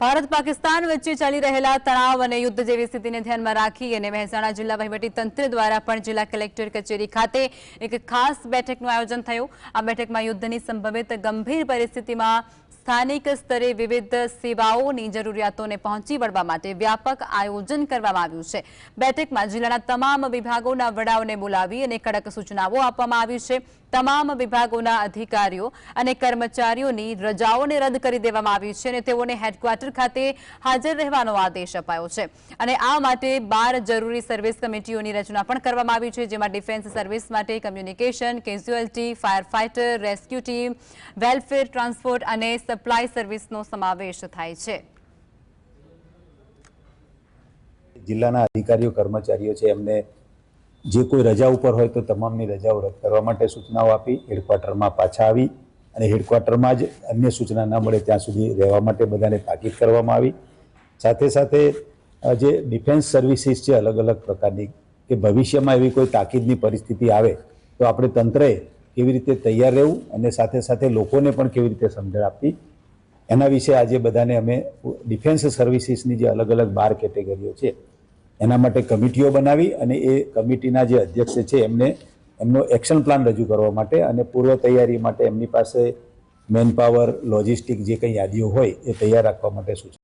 ભારત પાકિસ્તાન વચ્ચે ચાલી રહેલા તણાવ અને યુદ્ધ જેવી સ્થિતિને ધ્યાનમાં રાખી અને મહેસાણા જિલ્લા તંત્ર દ્વારા પણ જિલ્લા કલેક્ટર કચેરી ખાતે એક ખાસ બેઠકનું આયોજન થયું. આ બેઠકમાં યુદ્ધની સંભવિત ગંભીર પરિસ્થિતિમાં સ્થાનિક સ્તરે વિવિધ સેવાઓની જરૂરિયાતોને પહોંચી વળવા માટે વ્યાપક આયોજન કરવામાં આવ્યું છે. બેઠકમાં જિલ્લાના તમામ વિભાગોના વડાઓને બોલાવી અને કડક સૂચનાઓ આપવામાં આવી છે. તમામ વિભાગોના અધિકારીઓ અને કર્મચારીઓની રજાઓને રદ કરી દેવામાં આવી છે અને તેઓને હેડક્વાર્ટર ખાતે હાજર રહેવાનો આદેશ અપાયો છે. અને આ માટે બાર જરૂરી સર્વિસ કમિટીઓની રચના પણ કરવામાં આવી છે, જેમાં ડિફેન્સ સર્વિસ માટે communication, casualty fire fighter rescue team, welfare, transport અને સપ્લાય સર્વિસનો સમાવેશ થાય છે. જિલ્લાના અધિકારીઓ, કર્મચારીઓ છે, એમને જે કોઈ રજા ઉપર હોય તો તમામની રજાઓ રદ કરવા માટે સૂચનાઓ આપી, હેડક્વાર્ટરમાં પાછા આવી અને હેડક્વાર્ટરમાં જ અન્ય સૂચના ન મળે ત્યાં સુધી રહેવા માટે બધાને તાકીદ કરવામાં આવી. સાથે સાથે જે ડિફેન્સ સર્વિસીસ છે અલગ અલગ પ્રકારની કે ભવિષ્યમાં એવી કોઈ તાકીદની પરિસ્થિતિ આવે તો આપણે તંત્રએ કેવી રીતે તૈયાર રહેવું અને સાથે સાથે લોકોને પણ કેવી રીતે સમજણ આપવી, એના વિશે આજે બધાને અમે ડિફેન્સ સર્વિસીસની જે અલગ અલગ બાર કેટેગરીઓ છે, એના માટે કમિટીઓ બનાવી અને એ કમિટીના જે અધ્યક્ષ છે એમને, એમનો એક્શન પ્લાન રજૂ કરવા માટે અને પૂર્વ તૈયારી માટે એમની પાસે મેનપાવર, લોજિસ્ટિક જે કંઈ યાદીઓ હોય એ તૈયાર રાખવા માટે સૂચના